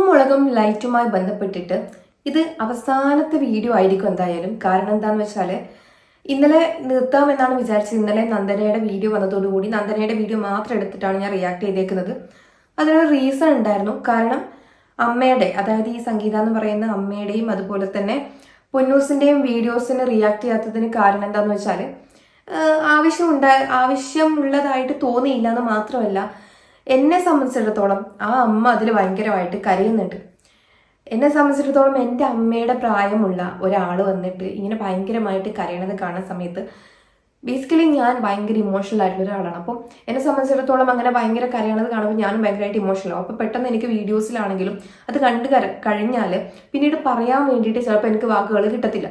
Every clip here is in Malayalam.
ഉപ്പും മുളകും ലൈറ്റുമായി ബന്ധപ്പെട്ടിട്ട് ഇത് അവസാനത്തെ വീഡിയോ ആയിരിക്കും എന്തായാലും. കാരണം എന്താന്ന് വെച്ചാൽ ഇന്നലെ നിർത്താമെന്നാണ് വിചാരിച്ചത്. ഇന്നലെ നന്ദനയുടെ വീഡിയോ വന്നതോടുകൂടി നന്ദനയുടെ വീഡിയോ മാത്രം എടുത്തിട്ടാണ് ഞാൻ റിയാക്ട് ചെയ്തേക്കുന്നത്. അതിനൊരു റീസൺ ഉണ്ടായിരുന്നു. കാരണം അമ്മയുടെ അതായത് ഈ സംഗീത എന്ന് പറയുന്ന അമ്മയുടെയും അതുപോലെ തന്നെ പൊന്നൂസിന്റെയും വീഡിയോസിന് റിയാക്ട് ചെയ്യാത്തതിന് കാരണം എന്താന്ന് വെച്ചാൽ ആവശ്യമുണ്ട ആവശ്യമുള്ളതായിട്ട് തോന്നിയില്ല എന്ന് മാത്രമല്ല എന്നെ സംബന്ധിച്ചിടത്തോളം ആ അമ്മ അതിൽ ഭയങ്കരമായിട്ട് കരയുന്നുണ്ട്. എന്നെ സംബന്ധിച്ചിടത്തോളം എന്റെ അമ്മയുടെ പ്രായമുള്ള ഒരാൾ വന്നിട്ട് ഇങ്ങനെ ഭയങ്കരമായിട്ട് കരയണത് കാണുന്ന സമയത്ത് ബേസിക്കലി ഞാൻ ഭയങ്കര ഇമോഷണൽ ആയിട്ടുള്ള ഒരാളാണ്. അപ്പോൾ എന്നെ സംബന്ധിച്ചിടത്തോളം അങ്ങനെ ഭയങ്കര കരയണത് കാണുമ്പോൾ ഞാനും ഭയങ്കരമായിട്ട് ഇമോഷണൽ ആവും. അപ്പോൾ പെട്ടെന്ന് എനിക്ക് വീഡിയോസിലാണെങ്കിലും അത് കണ്ട് കഴിഞ്ഞാൽ പിന്നീട് പറയാൻ വേണ്ടിയിട്ട് ചിലപ്പോൾ എനിക്ക് വാക്കുകൾ കിട്ടത്തില്ല.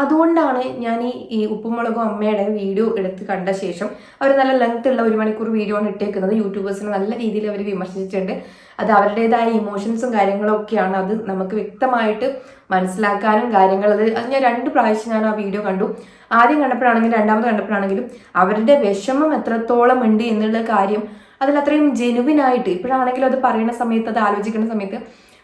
അതുകൊണ്ടാണ് ഞാൻ ഈ ഈ ഉപ്പുമുളകും അമ്മയുടെ വീഡിയോ എടുത്ത് കണ്ട ശേഷം അവർ നല്ല ലെങ്ത് ഉള്ള ഒരു മണിക്കൂർ വീഡിയോ ആണ് ഇട്ടേക്കുന്നത്. യൂട്യൂബേഴ്സിനെ നല്ല രീതിയിൽ അവർ വിമർശിച്ചിട്ടുണ്ട്. അത് അവരുടേതായ ഇമോഷൻസും കാര്യങ്ങളും ഒക്കെയാണ് അത് നമുക്ക് വ്യക്തമായിട്ട് മനസ്സിലാക്കാനും കാര്യങ്ങൾ അത് ഞാൻ രണ്ട് പ്രാവശ്യം ഞാൻ ആ വീഡിയോ കണ്ടു. ആദ്യം കണ്ടപ്പോഴാണെങ്കിലും രണ്ടാമത് കണ്ടപ്പോഴാണെങ്കിലും അവരുടെ വിഷമം എത്രത്തോളം ഉണ്ട് എന്നുള്ള കാര്യം അതിൽ അത്രയും ജെനുവിനായിട്ട് ഇപ്പോഴാണെങ്കിലും അത് പറയുന്ന സമയത്ത് അത് ആലോചിക്കുന്ന സമയത്ത്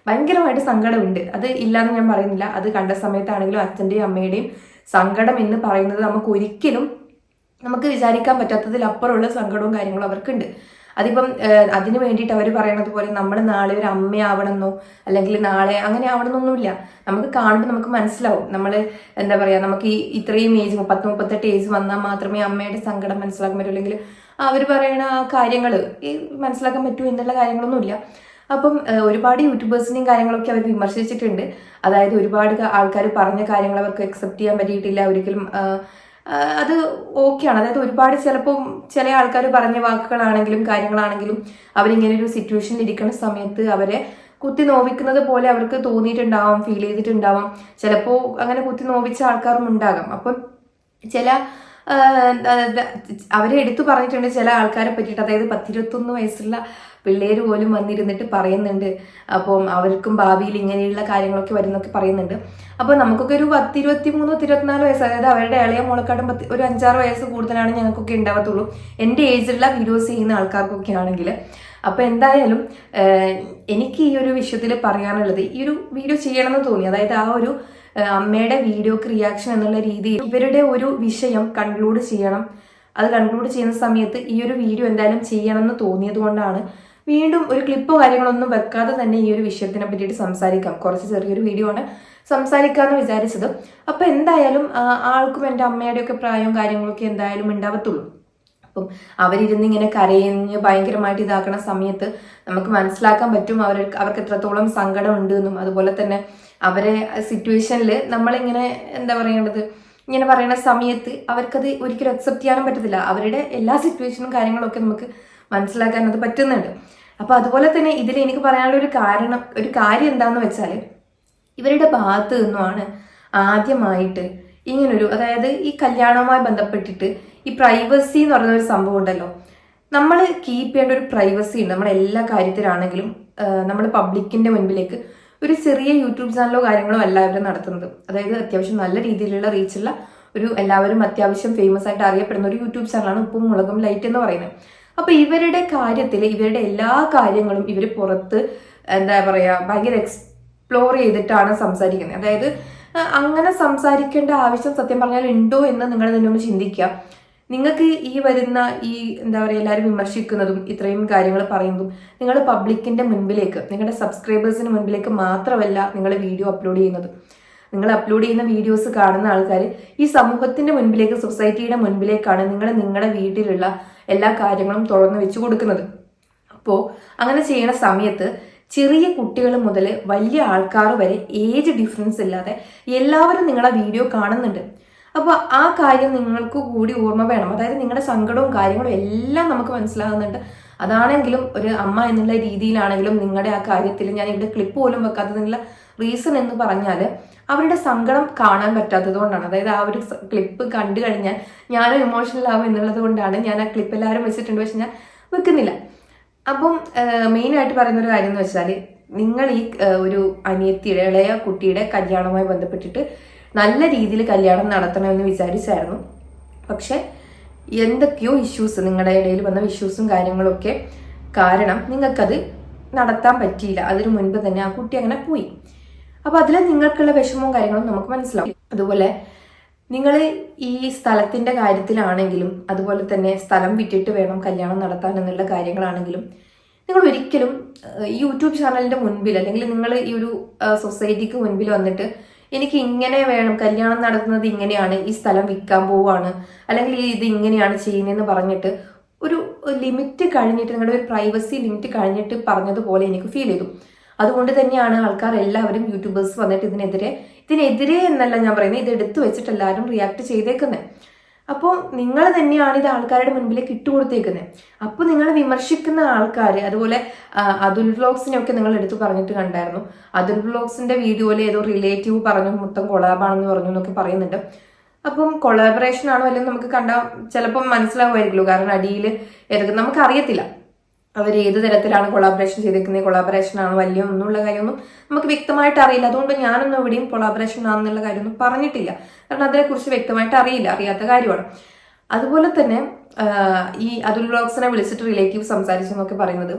ഭയങ്കരമായിട്ട് സങ്കടമുണ്ട്. അത് ഇല്ലാന്ന് ഞാൻ പറയുന്നില്ല. അത് കണ്ട സമയത്താണെങ്കിലും അച്ഛന്റെയും അമ്മയുടെയും സങ്കടം എന്ന് പറയുന്നത് നമുക്ക് ഒരിക്കലും നമുക്ക് വിചാരിക്കാൻ പറ്റാത്തതിൽ അപ്പുറമുള്ള സങ്കടവും കാര്യങ്ങളും അവർക്കുണ്ട്. അതിപ്പം അതിനു വേണ്ടിയിട്ട് അവർ പറയണത് പോലെ നമ്മൾ നാളെ ഒരു അമ്മയാവണമെന്നോ അല്ലെങ്കിൽ നാളെ അങ്ങനെ ആവണമെന്നൊന്നുമില്ല. നമുക്ക് കാണുമ്പോൾ നമുക്ക് മനസ്സിലാവും. നമ്മൾ എന്താ പറയുക നമുക്ക് ഈ ഇത്രയും ഏജ് മുപ്പത്തി മുപ്പത്തെട്ട് ഏജ് വന്നാൽ മാത്രമേ അമ്മയുടെ സങ്കടം മനസ്സിലാക്കാൻ പറ്റൂ. അല്ലെങ്കിൽ അവർ പറയണ കാര്യങ്ങൾ ഈ മനസ്സിലാക്കാൻ പറ്റൂ എന്നുള്ള കാര്യങ്ങളൊന്നുമില്ല. അപ്പം ഒരുപാട് യൂട്യൂബേഴ്സിനെയും കാര്യങ്ങളൊക്കെ അവർ വിമർശിച്ചിട്ടുണ്ട്. അതായത് ഒരുപാട് ആൾക്കാർ പറഞ്ഞ കാര്യങ്ങൾ അവർക്ക് അക്സെപ്റ്റ് ചെയ്യാൻ പറ്റിയിട്ടില്ല. ഒരിക്കലും അത് ഓക്കെയാണ്. അതായത് ഒരുപാട് ചിലപ്പോൾ ചില ആൾക്കാർ പറഞ്ഞ വാക്കുകളാണെങ്കിലും കാര്യങ്ങളാണെങ്കിലും അവരിങ്ങനെ ഒരു സിറ്റുവേഷനിൽ ഇരിക്കുന്ന സമയത്ത് അവരെ കുത്തി നോവിക്കുന്നത് പോലെ അവർക്ക് തോന്നിയിട്ടുണ്ടാവാം ഫീൽ ചെയ്തിട്ടുണ്ടാവാം. ചിലപ്പോൾ അങ്ങനെ കുത്തി നോവിച്ച ആൾക്കാരും ഉണ്ടാകാം. അപ്പം ചില അവരെ എടുത്തു പറഞ്ഞിട്ടുണ്ട് ചില ആൾക്കാരെ പറ്റിയിട്ട്. അതായത് പത്തിരുപത്തൊന്ന് വയസ്സുള്ള പിള്ളേര് പോലും വന്നിരുന്നിട്ട് പറയുന്നുണ്ട്. അപ്പം അവർക്കും ഭാവിയിൽ ഇങ്ങനെയുള്ള കാര്യങ്ങളൊക്കെ വരുന്നൊക്കെ പറയുന്നുണ്ട്. അപ്പോൾ നമുക്കൊക്കെ ഒരു പത്തിരുപത്തി മൂന്നോ ഇരുപത്തിനാല് വയസ്സ് അതായത് അവരുടെ ഇളയ മുളക്കാടും പത്ത് ഒരു അഞ്ചാറ് വയസ്സ് കൂടുതലാണ് ഞങ്ങൾക്കൊക്കെ ഉണ്ടാവത്തുള്ളൂ. എന്റെ ഏജിലുള്ള വീഡിയോസ് ചെയ്യുന്ന ആൾക്കാർക്കൊക്കെ ആണെങ്കിൽ. അപ്പോൾ എന്തായാലും എനിക്ക് ഈ ഒരു വിഷയത്തിൽ പറയാനുള്ളത് ഈ ഒരു വീഡിയോ ചെയ്യണമെന്ന് തോന്നി. അതായത് ആ ഒരു അമ്മയുടെ വീഡിയോക്ക് റിയാക്ഷൻ എന്നുള്ള രീതിയിൽ ഇവരുടെ ഒരു വിഷയം കൺക്ലൂഡ് ചെയ്യണം. അത് കൺക്ലൂഡ് ചെയ്യുന്ന സമയത്ത് ഈ ഒരു വീഡിയോ എന്തായാലും ചെയ്യണം എന്ന് തോന്നിയത് കൊണ്ടാണ് വീണ്ടും ഒരു ക്ലിപ്പോ കാര്യങ്ങളൊന്നും വെക്കാതെ തന്നെ ഈ ഒരു വിഷയത്തിനെ പറ്റിയിട്ട് സംസാരിക്കാം. കുറച്ച് ചെറിയൊരു വീഡിയോ ആണ് സംസാരിക്കാമെന്ന് വിചാരിച്ചത്. അപ്പോൾ എന്തായാലും ആൾക്കും എന്റെ അമ്മയുടെയൊക്കെ പ്രായവും കാര്യങ്ങളൊക്കെ എന്തായാലും ഉണ്ടാവത്തുള്ളൂ. അപ്പം അവരിരുന്ന് ഇങ്ങനെ കരയഞ്ഞ് ഭയങ്കരമായിട്ട് ഇതാക്കണ സമയത്ത് നമുക്ക് മനസ്സിലാക്കാൻ പറ്റും അവർ അവർക്ക് എത്രത്തോളം സങ്കടം ഉണ്ട് എന്നും അതുപോലെ തന്നെ അവരെ സിറ്റുവേഷനിൽ നമ്മളിങ്ങനെ എന്താ പറയേണ്ടത്? ഇങ്ങനെ പറയുന്ന സമയത്ത് അവർക്കത് ഒരിക്കലും അക്സെപ്റ്റ് ചെയ്യാനും പറ്റത്തില്ല. അവരുടെ എല്ലാ സിറ്റുവേഷനും കാര്യങ്ങളൊക്കെ നമുക്ക് മനസ്സിലാക്കാൻ അത് പറ്റുന്നുണ്ട്. അപ്പോൾ അതുപോലെ തന്നെ ഇതിൽ എനിക്ക് പറയാനുള്ള ഒരു കാരണം ഒരു കാര്യം എന്താണെന്ന് വെച്ചാൽ ഇവരുടെ ഭാഗത്ത് നിന്നുമാണ് ആദ്യമായിട്ട് ഇങ്ങനൊരു അതായത് ഈ കല്യാണവുമായി ബന്ധപ്പെട്ടിട്ട് ഈ പ്രൈവസി എന്ന് പറയുന്ന ഒരു സംഭവം ഉണ്ടല്ലോ. നമ്മൾ കീപ്പ് ചെയ്യേണ്ട ഒരു പ്രൈവസി ഉണ്ട്. നമ്മുടെ എല്ലാ കാര്യത്തിലാണെങ്കിലും നമ്മൾ പബ്ലിക്കിന്റെ മുൻപിലേക്ക് ഒരു ചെറിയ യൂട്യൂബ് ചാനലോ കാര്യങ്ങളോ അല്ല ഇവർ നടത്തുന്നത്. അതായത് അത്യാവശ്യം നല്ല രീതിയിലുള്ള റീച്ചുള്ള ഒരു എല്ലാവരും അത്യാവശ്യം ഫേമസ് ആയിട്ട് അറിയപ്പെടുന്ന ഒരു യൂട്യൂബ് ചാനലാണ് ഉപ്പും മുളകും ലൈറ്റ് എന്ന് പറയുന്നത്. അപ്പൊ ഇവരുടെ കാര്യത്തിൽ ഇവരുടെ എല്ലാ കാര്യങ്ങളും ഇവർ പുറത്ത് എന്താ പറയാ ഭയങ്കര എക്സ്പ്ലോർ ചെയ്തിട്ടാണ് സംസാരിക്കുന്നത്. അതായത് അങ്ങനെ സംസാരിക്കേണ്ട ആവശ്യം സത്യം പറഞ്ഞാൽ ഉണ്ടോ എന്ന് നിങ്ങൾ തന്നെ ഒന്ന് ചിന്തിക്കുക. നിങ്ങൾക്ക് ഈ വരുന്ന ഈ എന്താ പറയുക എല്ലാവരും വിമർശിക്കുന്നതും ഇത്രയും കാര്യങ്ങൾ പറയുന്നതും നിങ്ങൾ പബ്ലിക്കിന്റെ മുൻപിലേക്ക് നിങ്ങളുടെ സബ്സ്ക്രൈബേഴ്സിന് മുൻപിലേക്ക് മാത്രമല്ല നിങ്ങൾ വീഡിയോ അപ്ലോഡ് ചെയ്യുന്നത്. നിങ്ങൾ അപ്ലോഡ് ചെയ്യുന്ന വീഡിയോസ് കാണുന്ന ആൾക്കാർ ഈ സമൂഹത്തിന്റെ മുൻപിലേക്ക് സൊസൈറ്റിയുടെ മുൻപിലേക്കാണ് നിങ്ങൾ നിങ്ങളുടെ വീട്ടിലുള്ള എല്ലാ കാര്യങ്ങളും തുറന്നു വെച്ചു കൊടുക്കുന്നത്. അപ്പോൾ അങ്ങനെ ചെയ്യുന്ന സമയത്ത് ചെറിയ കുട്ടികൾ മുതൽ വലിയ ആൾക്കാർ വരെ ഏജ് ഡിഫറൻസ് ഇല്ലാതെ എല്ലാവരും നിങ്ങളെ വീഡിയോ കാണുന്നുണ്ട്. അപ്പോൾ ആ കാര്യം നിങ്ങൾക്ക് കൂടി ഓർമ്മ വേണം. അതായത് നിങ്ങളുടെ സങ്കടവും കാര്യങ്ങളും എല്ലാം നമുക്ക് മനസ്സിലാകുന്നുണ്ട്. അതാണെങ്കിലും ഒരു അമ്മ എന്നുള്ള രീതിയിലാണെങ്കിലും നിങ്ങളുടെ ആ കാര്യത്തിൽ ഞാൻ ഇവിടെ ക്ലിപ്പ് പോലും വെക്കാത്തതിനുള്ള റീസൺ എന്ന് പറഞ്ഞാൽ അവരുടെ സങ്കടം കാണാൻ പറ്റാത്തത് കൊണ്ടാണ്. അതായത് ആ ഒരു ക്ലിപ്പ് കണ്ടു കഴിഞ്ഞാൽ ഞാനും ഇമോഷണൽ ആവും എന്നുള്ളത് കൊണ്ടാണ് ഞാൻ ആ ക്ലിപ്പ് എല്ലാവരും വെച്ചിട്ടുണ്ട്. പക്ഷെ ഞാൻ വെക്കുന്നില്ല. അപ്പം മെയിനായിട്ട് പറയുന്ന ഒരു കാര്യം എന്ന് വെച്ചാൽ നിങ്ങൾ ഈ ഒരു അനിയത്തിയുടെ ഇളയ കുട്ടിയുടെ കല്യാണവുമായി ബന്ധപ്പെട്ടിട്ട് നല്ല രീതിയിൽ കല്യാണം നടത്തണമെന്ന് വിചാരിച്ചായിരുന്നു. പക്ഷെ എന്തൊക്കെയോ ഇഷ്യൂസ് നിങ്ങളുടെ ഇടയിൽ വന്ന ഇഷ്യൂസും കാര്യങ്ങളൊക്കെ കാരണം നിങ്ങൾക്കത് നടത്താൻ പറ്റിയില്ല. അതിനു മുൻപ് തന്നെ ആ കുട്ടി അങ്ങനെ പോയി. അപ്പൊ അതിൽ നിങ്ങൾക്കുള്ള വിഷമവും കാര്യങ്ങളും നമുക്ക് മനസ്സിലാവും. അതുപോലെ നിങ്ങൾ ഈ സ്ഥലത്തിന്റെ കാര്യത്തിലാണെങ്കിലും അതുപോലെ തന്നെ സ്ഥലം വിറ്റിട്ട് വേണം കല്യാണം നടത്താൻ എന്നുള്ള കാര്യങ്ങളാണെങ്കിലും നിങ്ങൾ ഒരിക്കലും യൂട്യൂബ് ചാനലിന്റെ മുൻപിൽ അല്ലെങ്കിൽ നിങ്ങൾ ഈ ഒരു സൊസൈറ്റിക്ക് മുൻപിൽ വന്നിട്ട് എനിക്ക് ഇങ്ങനെ വേണം കല്യാണം നടത്തുന്നത് ഇങ്ങനെയാണ് ഈ സ്ഥലം വിൽക്കാൻ പോവാണ് അല്ലെങ്കിൽ ഇത് ഇങ്ങനെയാണ് ചെയ്യുന്നതെന്ന് പറഞ്ഞിട്ട് ഒരു ലിമിറ്റ് കഴിഞ്ഞിട്ട് നിങ്ങളുടെ ഒരു പ്രൈവസി ലിമിറ്റ് കഴിഞ്ഞിട്ട് പറഞ്ഞതുപോലെ എനിക്ക് ഫീൽ ചെയ്തു. അതുകൊണ്ട് തന്നെയാണ് ആൾക്കാർ എല്ലാവരും യൂട്യൂബേഴ്സ് വന്നിട്ട് ഇതിനെതിരെ ഇതിനെതിരെ എന്നല്ല ഞാൻ പറയുന്നത് ഇത് എടുത്തു വെച്ചിട്ട് എല്ലാവരും റിയാക്ട് ചെയ്തേക്കുന്നത് അപ്പോൾ നിങ്ങൾ തന്നെയാണ് ഇത് ആൾക്കാരുടെ മുൻപിലേക്ക് ഇട്ടുകൊടുത്തേക്കുന്നത് അപ്പോൾ നിങ്ങൾ വിമർശിക്കുന്ന ആൾക്കാർ അതുപോലെ അതുൽ വ്ലോഗ്സിനെയൊക്കെ നിങ്ങൾ എടുത്തു പറഞ്ഞിട്ട് കണ്ടായിരുന്നു. അതുൽ വ്ലോഗ്സിന്റെ വീഡിയോയിൽ ഏതോ റിലേറ്റീവ് പറഞ്ഞു മൊത്തം കൊളാബാണെന്ന് പറഞ്ഞു എന്നൊക്കെ പറയുന്നുണ്ട്. അപ്പം കൊളാബറേഷൻ ആണോ അല്ലെങ്കിൽ നമുക്ക് കണ്ടാൽ ചിലപ്പം മനസ്സിലാവുമായിരിക്കുള്ളൂ കാരണം അടിയിൽ ഏതൊക്കെ നമുക്ക് അറിയത്തില്ല അവർ ഏത് തരത്തിലാണ് കൊളാബറേഷൻ ചെയ്തേക്കുന്നത് കൊളാബറേഷൻ ആണ് വലിയ ഒന്നുള്ള കാര്യമൊന്നും നമുക്ക് വ്യക്തമായിട്ട് അറിയില്ല. അതുകൊണ്ട് ഞാനൊന്നും എവിടെയും കൊളാബറേഷൻ ആണെന്നുള്ള കാര്യമൊന്നും പറഞ്ഞിട്ടില്ല. കാരണം അതിനെക്കുറിച്ച് വ്യക്തമായിട്ട് അറിയില്ല അറിയാത്ത കാര്യമാണ്. അതുപോലെ തന്നെ ഈ അതുൽ ബ്ലോഗ്സിനെ വിളിച്ചിട്ട് റിലേറ്റീവ് സംസാരിച്ചെന്നൊക്കെ പറയുന്നത്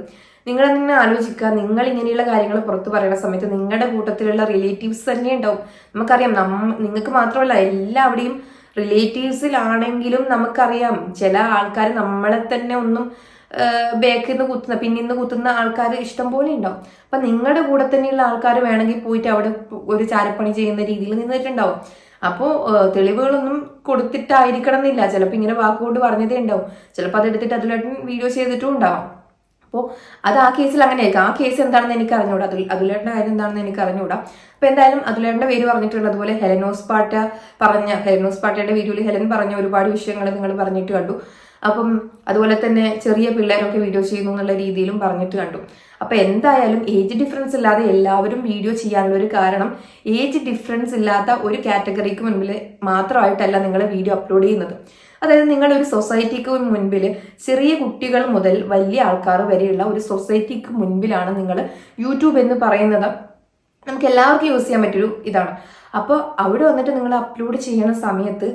നിങ്ങൾ തന്നെ ആലോചിക്കുക നിങ്ങൾ ഇങ്ങനെയുള്ള കാര്യങ്ങൾ പുറത്തു പറയുന്ന സമയത്ത് നിങ്ങളുടെ കൂട്ടത്തിലുള്ള റിലേറ്റീവ്സ് തന്നെ ഉണ്ടാവും. നമുക്കറിയാം നമ്മ നിങ്ങൾക്ക് മാത്രമല്ല എല്ലാവിടെയും റിലേറ്റീവ്സിലാണെങ്കിലും നമുക്കറിയാം ചില ആൾക്കാർ നമ്മളെ തന്നെ ഒന്നും ബാക്കിൽ നിന്ന് കുത്തുന്ന പിന്നിൽ നിന്ന് കുത്തുന്ന ആൾക്കാർ ഇഷ്ടം പോലെ ഉണ്ടാവും. അപ്പൊ നിങ്ങളുടെ കൂടെ തന്നെയുള്ള ആൾക്കാർ വേണമെങ്കിൽ പോയിട്ട് അവിടെ ഒരു ചാരപ്പണി ചെയ്യുന്ന രീതിയിൽ നിന്നിട്ടുണ്ടാവും. അപ്പോൾ തെളിവുകളൊന്നും കൊടുത്തിട്ടായിരിക്കണം എന്നില്ല ചിലപ്പോൾ ഇങ്ങനെ വാക്കുകൊണ്ട് പറഞ്ഞതേ ഉണ്ടാവും. ചിലപ്പോൾ അതെടുത്തിട്ട് അതിലായിട്ട് വീഡിയോ ചെയ്തിട്ടും ഉണ്ടാവാം. അപ്പോൾ അത് ആ കേസിൽ അങ്ങനെയായിരിക്കും. ആ കേസ് എന്താണെന്ന് എനിക്ക് അറിഞ്ഞുകൂടാ അതുൽ അതുലേട്ടന്റെ കാര്യം എന്താണെന്ന് എനിക്ക് അറിഞ്ഞുകൂടാ അപ്പോൾ എന്തായാലും അതുലേട്ടന്റെ പേര് പറഞ്ഞിട്ടുണ്ട് അതുപോലെ ഹെലനോസ് പാട്ട പറഞ്ഞ ഹെലനോസ് പാട്ടയുടെ വീഡിയോയിൽ ഹെലൻ പറഞ്ഞ ഒരുപാട് വിഷയങ്ങൾ നിങ്ങൾ പറഞ്ഞിട്ട് കണ്ടു. അപ്പം അതുപോലെ തന്നെ ചെറിയ പിള്ളേരൊക്കെ വീഡിയോ ചെയ്യുന്നു എന്നുള്ള രീതിയിലും പറഞ്ഞിട്ട് കണ്ടു. അപ്പൊ എന്തായാലും ഏജ് ഡിഫറൻസ് ഇല്ലാതെ എല്ലാവരും വീഡിയോ ചെയ്യാനുള്ള ഒരു കാരണം ഏജ് ഡിഫറൻസ് ഇല്ലാത്ത ഒരു കാറ്റഗറിക്ക് മുൻപിൽ മാത്രമായിട്ടല്ല നിങ്ങൾ വീഡിയോ അപ്ലോഡ് ചെയ്യുന്നത്. അതായത് നിങ്ങളൊരു സൊസൈറ്റിക്ക് മുൻപിൽ ചെറിയ കുട്ടികൾ മുതൽ വലിയ ആൾക്കാർ വരെയുള്ള ഒരു സൊസൈറ്റിക്ക് മുൻപിലാണ് നിങ്ങൾ യൂട്യൂബ് എന്ന് പറയുന്നത്. നമുക്ക് എല്ലാവർക്കും യൂസ് ചെയ്യാൻ പറ്റൊരു ഇതാണ്. അപ്പോൾ അവിടെ വന്നിട്ട് നിങ്ങൾ അപ്ലോഡ് ചെയ്യുന്ന സമയത്ത്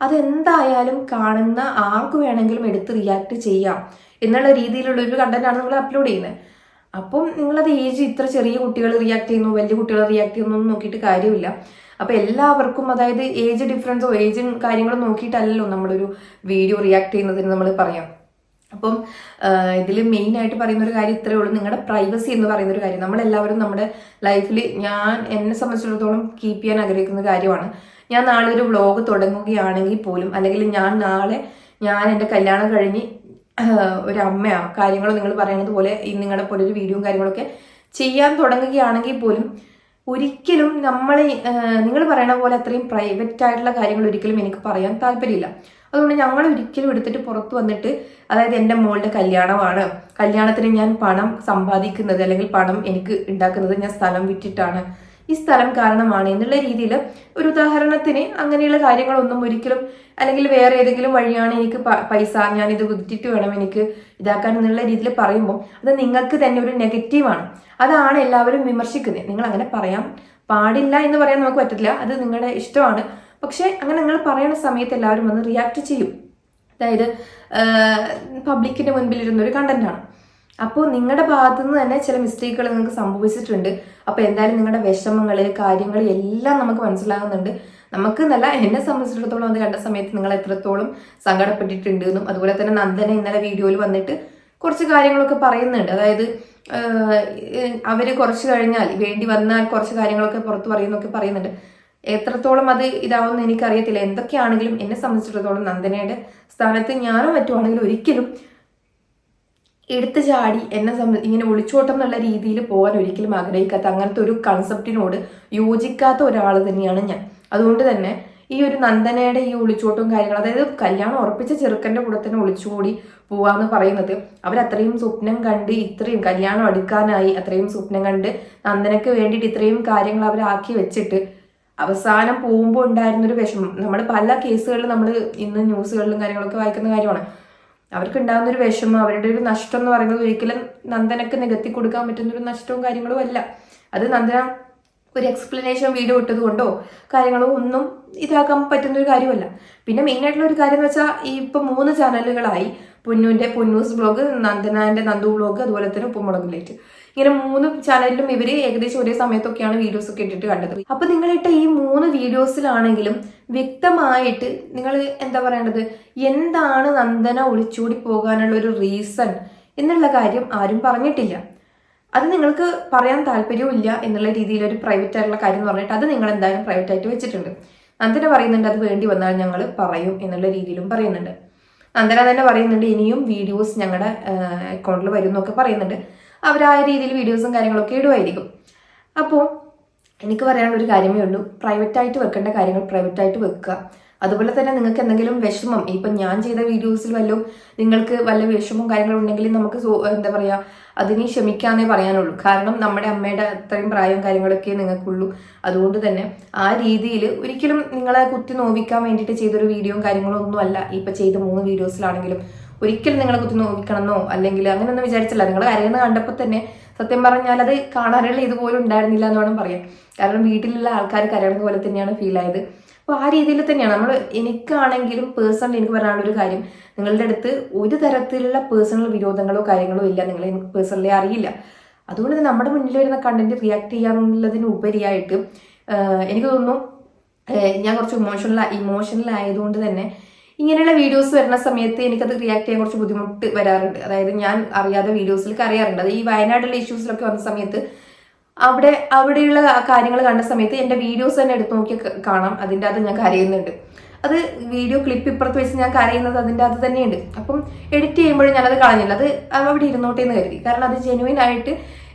അതെന്തായാലും കാണുന്ന ആർക്ക് വേണമെങ്കിലും എടുത്ത് റിയാക്ട് ചെയ്യാം എന്നുള്ള രീതിയിലുള്ള ഒരു കണ്ടന്റാണ് നിങ്ങൾ അപ്ലോഡ് ചെയ്യുന്നത്. അപ്പം നിങ്ങളത് ഏജ് ഇത്ര ചെറിയ കുട്ടികൾ റിയാക്ട് ചെയ്യുന്നു വലിയ കുട്ടികൾ റിയാക്ട് ചെയ്യുന്നു എന്ന് നോക്കിയിട്ട് കാര്യമില്ല. അപ്പൊ എല്ലാവർക്കും അതായത് ഏജ് ഡിഫറൻസോ ഏജും കാര്യങ്ങളും നോക്കിയിട്ടല്ലല്ലോ നമ്മളൊരു വീഡിയോ റിയാക്ട് ചെയ്യുന്നതിന് നമ്മൾ പറയാം. അപ്പം ഇതിൽ മെയിനായിട്ട് പറയുന്ന ഒരു കാര്യം ഇത്രയേ ഉള്ളൂ. നിങ്ങളുടെ പ്രൈവസി എന്ന് പറയുന്ന ഒരു കാര്യം. നമ്മളെല്ലാവരും നമ്മുടെ ലൈഫിൽ ഞാൻ എന്നെ സംബന്ധിച്ചിടത്തോളം കീപ്പ് ചെയ്യാൻ ആഗ്രഹിക്കുന്ന കാര്യമാണ്. ഞാൻ നാളെ ഒരു വ്ളോഗ് തുടങ്ങുകയാണെങ്കിൽ പോലും അല്ലെങ്കിൽ ഞാൻ നാളെ ഞാൻ എന്റെ കല്യാണം കഴിഞ്ഞ് ഒരു അമ്മയാ കാര്യങ്ങൾ നിങ്ങൾ പറയുന്നത് പോലെ നിങ്ങളുടെ പോലെ ഒരു വീഡിയോയും കാര്യങ്ങളൊക്കെ ചെയ്യാൻ തുടങ്ങുകയാണെങ്കിൽ പോലും ഒരിക്കലും നമ്മൾ നിങ്ങൾ പറയണ പോലെ അത്രയും പ്രൈവറ്റ് ആയിട്ടുള്ള കാര്യങ്ങൾ ഒരിക്കലും എനിക്ക് പറയാൻ താല്പര്യമില്ല. അതുകൊണ്ട് ഞങ്ങൾ ഒരിക്കലും എടുത്തിട്ട് പുറത്ത് വന്നിട്ട് അതായത് എന്റെ മോളുടെ കല്യാണമാണ്. കല്യാണത്തിന് ഞാൻ പണം സമ്പാദിക്കുന്നത് അല്ലെങ്കിൽ പണം എനിക്ക് ഉണ്ടാക്കുന്നത് ഞാൻ സ്ഥലം വിറ്റിട്ടാണ്. ഈ സ്ഥലം കാരണമാണ് എന്നുള്ള രീതിയിൽ ഒരു ഉദാഹരണത്തിന് അങ്ങനെയുള്ള കാര്യങ്ങളൊന്നും ഒരിക്കലും അല്ലെങ്കിൽ വേറെ ഏതെങ്കിലും വഴിയാണ് എനിക്ക് പൈസ ഞാൻ ഇത് വിറ്റിട്ട് വേണം എനിക്ക് ഇതാക്കാൻ എന്നുള്ള രീതിയിൽ പറയുമ്പോൾ അത് നിങ്ങൾക്ക് തന്നെ ഒരു നെഗറ്റീവാണ് അതാണ് എല്ലാവരും വിമർശിക്കുന്നത്. നിങ്ങൾ അങ്ങനെ പറയാം പാടില്ല എന്ന് പറയാൻ നമുക്ക് പറ്റില്ല അത് നിങ്ങളുടെ ഇഷ്ടമാണ്. പക്ഷേ അങ്ങനെ നിങ്ങൾ പറയുന്ന സമയത്ത് എല്ലാവരും വന്ന് റിയാക്ട് ചെയ്യും. അതായത് പബ്ലിക്കിന്റെ മുൻപിലിരുന്നൊരു കണ്ടന്റാണ് അപ്പോൾ നിങ്ങളുടെ ഭാഗത്തു നിന്ന് തന്നെ ചില മിസ്റ്റേക്കുകൾ നിങ്ങൾക്ക് സംഭവിച്ചിട്ടുണ്ട്. അപ്പോൾ എന്തായാലും നിങ്ങളുടെ വിഷമങ്ങൾ കാര്യങ്ങൾ എല്ലാം നമുക്ക് മനസ്സിലാകുന്നുണ്ട്. നമുക്ക് നല്ല എന്നെ സംബന്ധിച്ചിടത്തോളം അത് കണ്ട സമയത്ത് നിങ്ങൾ എത്രത്തോളം സങ്കടപ്പെട്ടിട്ടുണ്ട് എന്നും അതുപോലെ തന്നെ നന്ദന ഇന്നലെ വീഡിയോയിൽ വന്നിട്ട് കുറച്ച് കാര്യങ്ങളൊക്കെ പറയുന്നുണ്ട്. അതായത് അവർ കുറച്ച് കഴിഞ്ഞാൽ വേണ്ടി വന്നാൽ കുറച്ച് കാര്യങ്ങളൊക്കെ പുറത്ത് പറയുന്നൊക്കെ പറയുന്നുണ്ട്. എത്രത്തോളം അത് ഇതാവുമെന്ന് എനിക്കറിയത്തില്ല. എന്തൊക്കെയാണെങ്കിലും എന്നെ സംബന്ധിച്ചിടത്തോളം നന്ദനയുടെ സ്ഥാനത്ത് ഞാനോ മറ്റുവാണെങ്കിലും ഒരിക്കലും എടുത്തു ചാടി എന്നെ സംബന്ധി ഇങ്ങനെ ഒളിച്ചോട്ടം എന്നുള്ള രീതിയിൽ പോകാൻ ഒരിക്കലും ആഗ്രഹിക്കാത്ത അങ്ങനത്തെ ഒരു കൺസെപ്റ്റിനോട് യോജിക്കാത്ത ഒരാൾ തന്നെയാണ് ഞാൻ. അതുകൊണ്ട് തന്നെ ഈ ഒരു നന്ദനയുടെ ഈ ഒളിച്ചോട്ടവും കാര്യങ്ങളും അതായത് കല്യാണം ഉറപ്പിച്ച ചെറുക്കന്റെ കൂടെ തന്നെ ഒളിച്ചുകൂടി പോവാന്ന് പറയുന്നത് അവരത്രയും സ്വപ്നം കണ്ട് ഇത്രയും കല്യാണം അടുക്കാനായി അത്രയും സ്വപ്നം കണ്ട് നന്ദനക്ക് വേണ്ടിയിട്ട് ഇത്രയും കാര്യങ്ങൾ അവരാക്കി വെച്ചിട്ട് അവസാനം പോകുമ്പോൾ ഉണ്ടായിരുന്നൊരു വിഷമം. നമ്മൾ പല കേസുകളിലും നമ്മൾ ഇന്ന് ന്യൂസുകളിലും കാര്യങ്ങളൊക്കെ വായിക്കുന്ന കാര്യമാണ്. അവർക്ക് ഉണ്ടാകുന്ന ഒരു വിഷമം അവരുടെ ഒരു നഷ്ടം എന്ന് പറയുന്നത് ഒരിക്കലും നന്ദനക്ക് നികത്തി കൊടുക്കാൻ പറ്റുന്ന ഒരു നഷ്ടവും കാര്യങ്ങളും അല്ല. അത് നന്ദന ഒരു എക്സ്പ്ലനേഷൻ വീഡിയോ ഇട്ടത് കൊണ്ടോ കാര്യങ്ങളോ ഒന്നും ഇതാക്കാൻ പറ്റുന്ന ഒരു കാര്യമല്ല. പിന്നെ മെയിൻ ആയിട്ടുള്ള ഒരു കാര്യം എന്ന് വെച്ചാൽ ഈ ഇപ്പൊ മൂന്ന് ചാനലുകളായി. പൊന്നുവിന്റെ പൊന്നൂസ് ബ്ലോഗ് നന്ദനാന്റെ നന്ദു ബ്ലോഗ് അതുപോലെ തന്നെ ഉപ്പുമുളക് ലൈറ്റ് ഇങ്ങനെ മൂന്ന് ചാനലിലും ഇവർ ഏകദേശം ഒരേ സമയത്തൊക്കെയാണ് വീഡിയോസ് ഒക്കെ ഇട്ടിട്ട് കണ്ടത്. അപ്പൊ നിങ്ങളിട്ട ഈ മൂന്ന് വീഡിയോസിലാണെങ്കിലും വ്യക്തമായിട്ട് നിങ്ങൾ എന്താ പറയേണ്ടത്? എന്താണ് നന്ദന ഒളിച്ചോടി പോകാനുള്ള ഒരു റീസൺ എന്നുള്ള കാര്യം ആരും പറഞ്ഞിട്ടില്ല. അത് നിങ്ങൾക്ക് പറയാൻ താല്പര്യവും ഇല്ല എന്നുള്ള രീതിയിൽ ഒരു പ്രൈവറ്റ് ആയിട്ടുള്ള കാര്യം എന്ന് പറഞ്ഞിട്ട് അത് നിങ്ങൾ എന്തായാലും പ്രൈവറ്റ് ആയിട്ട് വെച്ചിട്ടുണ്ട്. നന്ദന പറയുന്നുണ്ട് അത് വേണ്ടി വന്നാൽ ഞങ്ങൾ പറയും എന്നുള്ള രീതിയിലും പറയുന്നുണ്ട്. നന്ദന തന്നെ പറയുന്നുണ്ട് ഇനിയും വീഡിയോസ് ഞങ്ങളുടെ അക്കൗണ്ടിൽ വരും എന്നൊക്കെ പറയുന്നുണ്ട്. അവർ ആ രീതിയിൽ വീഡിയോസും കാര്യങ്ങളൊക്കെ ഇടുമായിരിക്കും അപ്പോൾ എനിക്ക് പറയാനുള്ള ഒരു കാര്യമേ ഉള്ളൂ പ്രൈവറ്റ് ആയിട്ട് വെക്കേണ്ട കാര്യങ്ങൾ പ്രൈവറ്റ് ആയിട്ട് വെക്കുക. അതുപോലെ തന്നെ നിങ്ങൾക്ക് എന്തെങ്കിലും വിഷമം ഇപ്പം ഞാൻ ചെയ്ത വീഡിയോസിൽ വല്ലതും നിങ്ങൾക്ക് വല്ല വിഷമവും കാര്യങ്ങളും ഉണ്ടെങ്കിൽ നമുക്ക് എന്താ പറയുക അതിനെ ക്ഷമിക്കാന്നേ പറയാനുള്ളൂ. കാരണം നമ്മുടെ അമ്മയുടെ അത്രയും പ്രായവും കാര്യങ്ങളൊക്കെ നിങ്ങൾക്കുള്ളൂ. അതുകൊണ്ട് തന്നെ ആ രീതിയിൽ ഒരിക്കലും നിങ്ങളെ കുത്തി നോവിക്കാൻ വേണ്ടിയിട്ട് ചെയ്തൊരു വീഡിയോയും കാര്യങ്ങളും ഒന്നും അല്ല. ഇപ്പം ചെയ്ത മൂന്ന് വീഡിയോസിലാണെങ്കിലും ഒരിക്കലും നിങ്ങളെ കുത്തി നോവിക്കണമെന്നോ അല്ലെങ്കിൽ അങ്ങനെയൊന്നും വിചാരിച്ചില്ല നിങ്ങൾ കരയുന്ന കണ്ടപ്പോൾ തന്നെ സത്യം പറഞ്ഞാൽ അത് കാണാനുള്ള ഇതുപോലും ഉണ്ടായിരുന്നില്ല എന്ന് വേണം പറയാം കാരണം വീട്ടിലുള്ള ആൾക്കാർ കരയണ പോലെ തന്നെയാണ് ഫീൽ ആയത്. അപ്പോൾ ആ രീതിയിൽ തന്നെയാണ്. നമ്മൾ എനിക്കാണെങ്കിലും പേഴ്സണലി എനിക്ക് പറയാനുള്ള ഒരു കാര്യം നിങ്ങളുടെ അടുത്ത് ഒരു തരത്തിലുള്ള പേഴ്സണൽ വിരോധങ്ങളോ കാര്യങ്ങളോ ഇല്ല. നിങ്ങളെ പേഴ്സണലി അറിയില്ല. അതുകൊണ്ട് തന്നെ നമ്മുടെ മുന്നിൽ വരുന്ന കണ്ടന്റ് റിയാക്ട് ചെയ്യാന്നുള്ളതിന് ഉപരിയായിട്ട് എനിക്ക് തോന്നുന്നു ഞാൻ കുറച്ച് ഇമോഷണൽ ഇമോഷണൽ ആയതുകൊണ്ട് തന്നെ ഇങ്ങനെയുള്ള വീഡിയോസ് വരുന്ന സമയത്ത് എനിക്കത് റിയാക്ട് ചെയ്യാൻ കുറച്ച് ബുദ്ധിമുട്ട് വരാറുണ്ട്. അതായത് ഞാൻ അറിയാതെ വീഡിയോസിലേക്ക് അറിയാറുണ്ട് അത് ഈ വയനാട്ടിലെ ഇഷ്യൂസിലൊക്കെ വന്ന സമയത്ത് അവിടെ അവിടെയുള്ള കാര്യങ്ങൾ കണ്ട സമയത്ത് എന്റെ വീഡിയോസ് തന്നെ എടുത്തു നോക്കി കാണാം. അതിന്റെ അത് ഞാൻ കരയുന്നുണ്ട്. അത് വീഡിയോ ക്ലിപ്പ് ഇപ്പുറത്ത് വെച്ച് ഞാൻ കരയുന്നത് അതിന്റെ അത് തന്നെയുണ്ട്. അപ്പം എഡിറ്റ് ചെയ്യുമ്പോഴും ഞാനത് കളഞ്ഞില്ല. അത് അവിടെ ഇരുന്നോട്ടെ എന്ന് കരുതി. കാരണം അത് ജെനുവിൻ ആയിട്ട്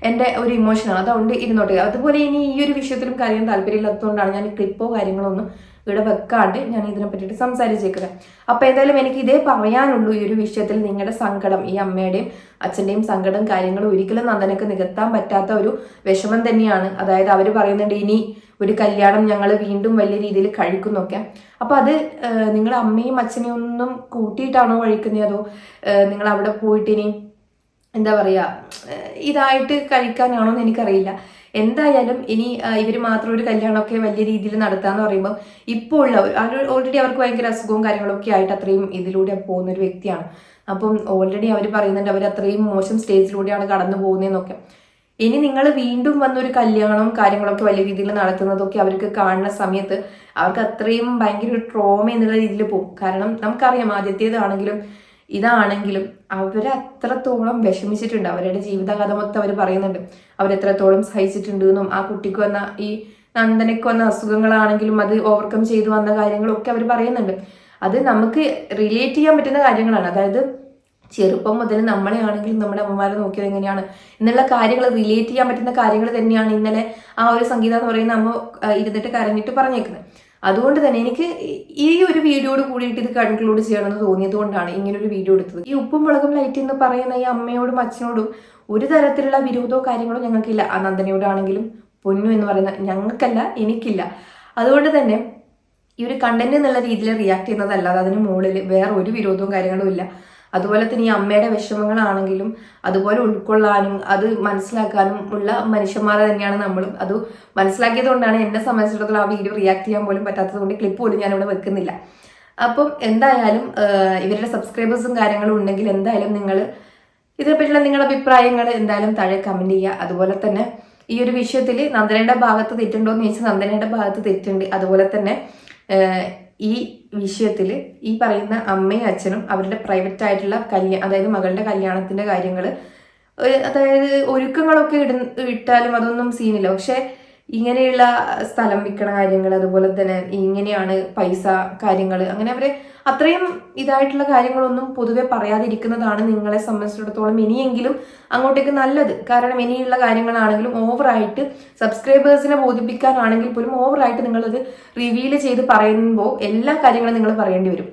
എന്റെ ഒരു ഇമോഷനാണ് അതുകൊണ്ട് ഇരുന്നോട്ടെ. അതുപോലെ ഇനി ഈ ഒരു വിഷയത്തിലും കരയാൻ താല്പര്യമില്ലാത്തതുകൊണ്ടാണ് ഞാൻ ക്ലിപ്പോ കാര്യങ്ങളോ ഒന്നും ഇവിടെ വെക്കാണ്ട് ഞാൻ ഇതിനെ പറ്റിയിട്ട് സംസാരിച്ചേക്കുന്നത് അപ്പൊ ഏതായാലും എനിക്ക് ഇതേ പറയാനുള്ളൂ ഈ ഒരു വിഷയത്തിൽ നിങ്ങളുടെ സങ്കടം ഈ അമ്മയുടെയും അച്ഛന്റെയും സങ്കടം കാര്യങ്ങളും ഒരിക്കലും നന്ദനക്ക് നികത്താൻ പറ്റാത്ത ഒരു വിഷമം തന്നെയാണ്. അതായത് അവർ പറയുന്നുണ്ട് ഇനി ഒരു കല്യാണം ഞങ്ങൾ വീണ്ടും വലിയ രീതിയിൽ കഴിക്കുന്നൊക്കെ. അപ്പൊ അത് നിങ്ങളുടെ അമ്മയും അച്ഛനെയും ഒന്നും കൂട്ടിയിട്ടാണോ കഴിക്കുന്നത് അതോ നിങ്ങൾ അവിടെ പോയിട്ട് ഇനി എന്താ പറയുക ഇതായിട്ട് കഴിക്കാനാണോ എന്ന് എനിക്കറിയില്ല. എന്തായാലും ഇനി ഇവർ മാത്രം ഒരു കല്യാണമൊക്കെ വലിയ രീതിയിൽ നടത്താന്ന് പറയുമ്പോൾ ഇപ്പോൾ ഉള്ള ഓൾറെഡി അവർക്ക് ഭയങ്കര അസുഖവും കാര്യങ്ങളൊക്കെ ആയിട്ട് അത്രയും ഇതിലൂടെ പോകുന്ന ഒരു വ്യക്തിയാണ്. അപ്പം ഓൾറെഡി അവർ പറയുന്നുണ്ട് അവർ അത്രയും മോശം സ്റ്റേജിലൂടെയാണ് കടന്നു പോകുന്നതെന്നൊക്കെ. ഇനി നിങ്ങൾ വീണ്ടും വന്നൊരു കല്യാണവും കാര്യങ്ങളൊക്കെ വലിയ രീതിയിൽ നടത്തുന്നതൊക്കെ അവർക്ക് കാണുന്ന സമയത്ത് അവർക്ക് അത്രയും ഭയങ്കര ട്രോമ എന്നുള്ള രീതിയിൽ പോകും. കാരണം നമുക്കറിയാം ആദ്യത്തേതാണെങ്കിലും ഇതാണെങ്കിലും അവരത്രത്തോളം വിഷമിച്ചിട്ടുണ്ട്. അവരുടെ ജീവിതകഥ മൊത്തം അവർ പറയുന്നുണ്ട്. അവരെത്രത്തോളം സഹിച്ചിട്ടുണ്ട് എന്നും ആ കുട്ടിക്ക് വന്ന ഈ നന്ദനയ്ക്ക് വന്ന അസുഖങ്ങളാണെങ്കിലും അത് ഓവർകം ചെയ്തു വന്ന കാര്യങ്ങളൊക്കെ അവർ പറയുന്നുണ്ട്. അത് നമുക്ക് റിലേറ്റ് ചെയ്യാൻ പറ്റുന്ന കാര്യങ്ങളാണ്. അതായത് ചെറുപ്പം മുതൽ നമ്മളെ ആണെങ്കിലും നമ്മുടെ അമ്മമാരെ നോക്കിയത് എങ്ങനെയാണ്? എന്നുള്ള കാര്യങ്ങൾ റിലേറ്റ് ചെയ്യാൻ പറ്റുന്ന കാര്യങ്ങൾ തന്നെയാണ് ഇന്നലെ ആ ഒരു സംഗീതം എന്ന് പറയുന്ന അമ്മ ഇരുന്നിട്ട് കരഞ്ഞിട്ട് പറഞ്ഞേക്കുന്നത് അതുകൊണ്ട് തന്നെ എനിക്ക് ഈ ഒരു വീഡിയോയോട് കൂടിയിട്ട് ഇത് കൺക്ലൂഡ് ചെയ്യണമെന്ന് തോന്നിയത് കൊണ്ടാണ് ഇങ്ങനെ ഒരു വീഡിയോ എടുത്തത്. ഈ ഉപ്പും മുളകും ലൈറ്റ് എന്ന് പറയുന്ന ഈ അമ്മയോടും അച്ഛനോടും ഒരു തരത്തിലുള്ള വിരോധമോ കാര്യങ്ങളോ ഞങ്ങൾക്കില്ല. ആ നന്ദനയോടാണെങ്കിലും പൊന്നു എന്ന് പറയുന്ന ഞങ്ങൾക്കല്ല എനിക്കില്ല. അതുകൊണ്ട് തന്നെ ഈ ഒരു കണ്ടന്റ് എന്നുള്ള രീതിയിൽ റിയാക്ട് ചെയ്യുന്നതല്ലാതെ അതിന് മുകളിൽ വേറെ ഒരു വിരോധവും കാര്യങ്ങളും ഇല്ല. അതുപോലെ തന്നെ ഈ അമ്മയുടെ വിഷമങ്ങളാണെങ്കിലും അതുപോലെ ഉൾക്കൊള്ളാനും അത് മനസ്സിലാക്കാനും ഉള്ള മനുഷ്യന്മാരെ തന്നെയാണ് നമ്മളും. അത് മനസ്സിലാക്കിയത് കൊണ്ടാണ് എന്നെ സംബന്ധിച്ചിടത്തോളം ആ വീഡിയോ റിയാക്ട് ചെയ്യാൻ പോലും പറ്റാത്തത് കൊണ്ട് ക്ലിപ്പ് പോലും ഞാൻ ഇവിടെ വെക്കുന്നില്ല. അപ്പം എന്തായാലും ഇവരുടെ സബ്സ്ക്രൈബേഴ്സും കാര്യങ്ങളും ഉണ്ടെങ്കിൽ എന്തായാലും നിങ്ങൾ ഇതിനെപ്പറ്റിയുള്ള നിങ്ങളുടെ അഭിപ്രായങ്ങൾ എന്തായാലും താഴെ കമന്റ് ചെയ്യുക. അതുപോലെ തന്നെ ഈ ഒരു വിഷയത്തിൽ നന്ദനയുടെ ഭാഗത്ത് തെറ്റുണ്ടോ എന്ന് ചോദിച്ചാൽ നന്ദനയുടെ ഭാഗത്ത് തെറ്റുണ്ട്. അതുപോലെ തന്നെ ഈ വിഷയത്തിൽ ഈ പറയുന്ന അമ്മയും അച്ഛനും അവരുടെ പ്രൈവറ്റ് ആയിട്ടുള്ള കല്യാണം അതായത് മകളുടെ കല്യാണത്തിന്റെ കാര്യങ്ങൾ അതായത് ഒരുക്കങ്ങളൊക്കെ ഇട ഇട്ടാലും അതൊന്നും സീനില്ല പക്ഷെ ഇങ്ങനെയുള്ള സ്ഥലം വിൽക്കണ കാര്യങ്ങൾ അതുപോലെ തന്നെ ഇങ്ങനെയാണ് പൈസ കാര്യങ്ങൾ. അങ്ങനെ അവരെ അത്രയും ഇതായിട്ടുള്ള കാര്യങ്ങളൊന്നും പൊതുവെ പറയാതിരിക്കുന്നതാണ് നിങ്ങളെ സംബന്ധിച്ചിടത്തോളം ഇനിയെങ്കിലും അങ്ങോട്ടേക്ക് നല്ലത്. കാരണം ഇനിയുള്ള കാര്യങ്ങളാണെങ്കിലും ഓവറായിട്ട് സബ്സ്ക്രൈബേഴ്സിനെ ബോധിപ്പിക്കാനാണെങ്കിൽ പോലും ഓവറായിട്ട് നിങ്ങളത് റിവീൽ ചെയ്ത് പറയുമ്പോൾ എല്ലാ കാര്യങ്ങളും നിങ്ങൾ പറയേണ്ടി വരും.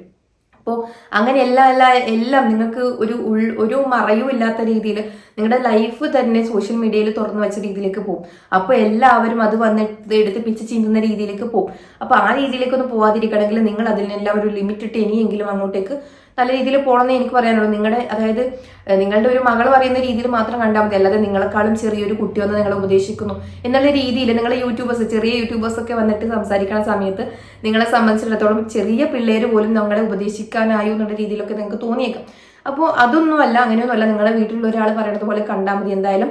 അപ്പോൾ അങ്ങനെ എല്ലാ എല്ലാ എല്ലാം നിങ്ങൾക്ക് ഒരു ഉൾ ഒരു മറയും ഇല്ലാത്ത രീതിയിൽ നിങ്ങളുടെ ലൈഫ് തന്നെ സോഷ്യൽ മീഡിയയിൽ തുറന്നു വെച്ച രീതിയിലേക്ക് പോകും അപ്പോൾ എല്ലാവരും അത് വന്നിട്ട് എടുത്ത് പിച്ച് ചിന്തുന്ന രീതിയിലേക്ക് പോകും അപ്പോൾ ആ രീതിയിലേക്കൊന്നും പോവാതിരിക്കണമെങ്കിൽ നിങ്ങൾ അതിനെല്ലാം ഒരു ലിമിറ്റ് ഇട്ട് ഇനിയെങ്കിലും അങ്ങോട്ടേക്ക് നല്ല രീതിയിൽ പോകണമെന്ന് എനിക്ക് പറയാനുള്ളൂ. നിങ്ങളുടെ അതായത് നിങ്ങളുടെ ഒരു മകൾ പറയുന്ന രീതിയിൽ മാത്രം കണ്ടാൽ മതി. അല്ലാതെ നിങ്ങളെക്കാളും ചെറിയൊരു കുട്ടി വന്ന് നിങ്ങളെ ഉപദേശിക്കുന്നു. എന്നുള്ള രീതിയിൽ നിങ്ങളെ യൂട്യൂബേഴ്സ് ചെറിയ യൂട്യൂബേഴ്സ് ഒക്കെ വന്നിട്ട് സംസാരിക്കുന്ന സമയത്ത് നിങ്ങളെ സംബന്ധിച്ചിടത്തോളം ചെറിയ പിള്ളേർ പോലും നമ്മളെ ഉപദേശിക്കാനായോ എന്നുള്ള രീതിയിലൊക്കെ നിങ്ങൾക്ക് തോന്നിയേക്കാം. അപ്പോൾ അതൊന്നുമല്ല അങ്ങനെയൊന്നുമല്ല. നിങ്ങളുടെ വീട്ടിലുള്ള ഒരാൾ പറയുന്നത് പോലെ കണ്ടാൽ മതി. എന്തായാലും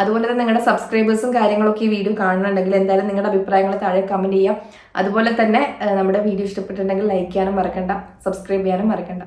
അതുപോലെ തന്നെ നിങ്ങളുടെ സബ്സ്ക്രൈബേഴ്സും കാര്യങ്ങളൊക്കെ ഈ വീഡിയോ കാണുന്നുണ്ടെങ്കിൽ എന്തായാലും നിങ്ങളുടെ അഭിപ്രായങ്ങൾ താഴെ കമന്റ് ചെയ്യാം. അതുപോലെ തന്നെ നമ്മുടെ വീഡിയോ ഇഷ്ടപ്പെട്ടിട്ടുണ്ടെങ്കിൽ ലൈക്ക് ചെയ്യാനും മറക്കണ്ട സബ്സ്ക്രൈബ് ചെയ്യാനും മറക്കണ്ട.